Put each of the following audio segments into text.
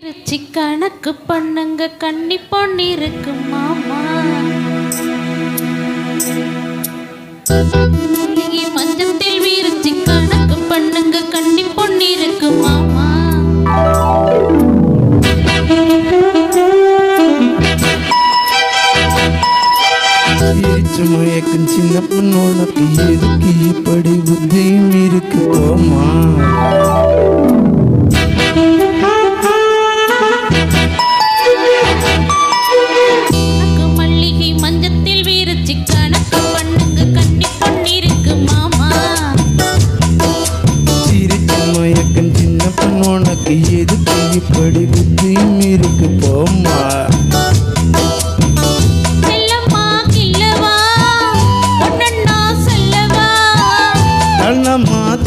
திருச்சி கணக்கு பண்ணுங்க கண்ணி பொண்ணு இருக்கு மாமா. மஞ்சத்தில் வீரச்சி பண்ணுங்க கண்ணி பொண்ணு மாமா. சின்ன பொண்ணு உனக்கு இப்படி புத்தியும் இருக்கு போம்மா.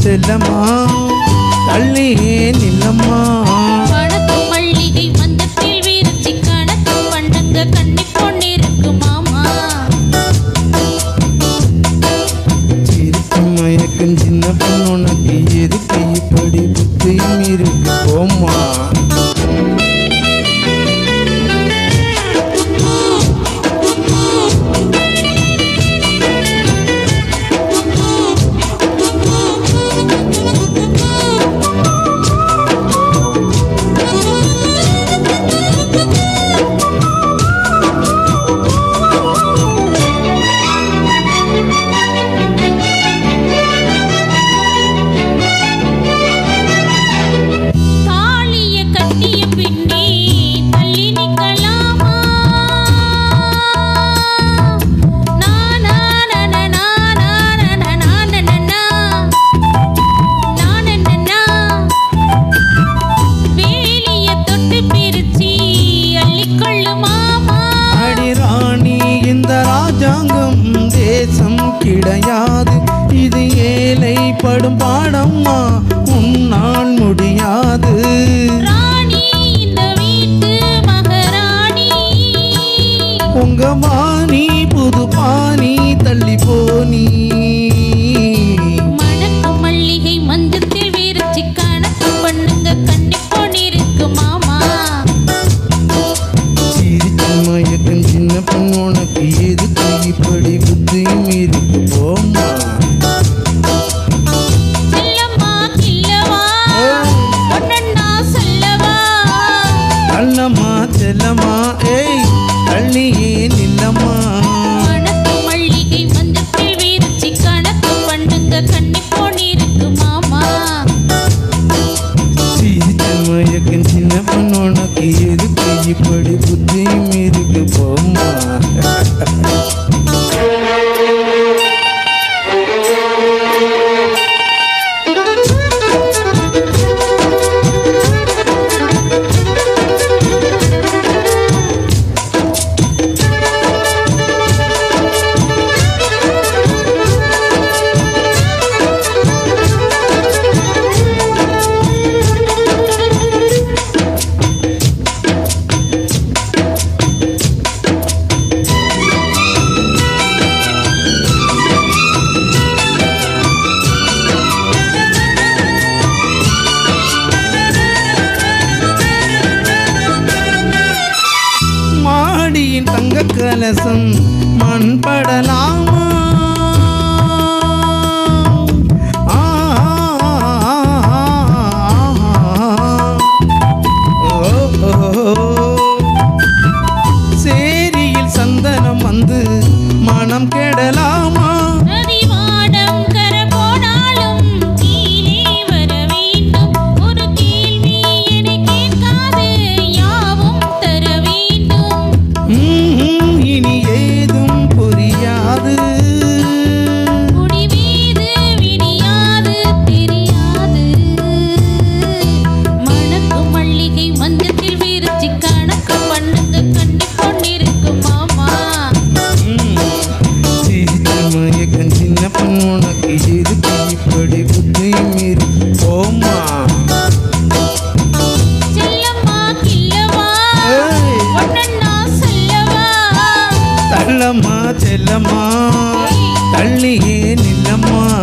செல்லம்மா. தள்ளியே நில்லம்மா. தேசம் கிடையாது. இது ஏழைப்படும் பாடம்மா உன்னால் முடியாது. உங்க மா ஏய் கள்ளியே நின்னம்மா. கணக்கு மல்லிகை வந்து கணக்கு பண்ணுங்க கண்ணி கலசம் மண் படலாமா? செல்லம்மா. தள்ளியே நில்லம்மா.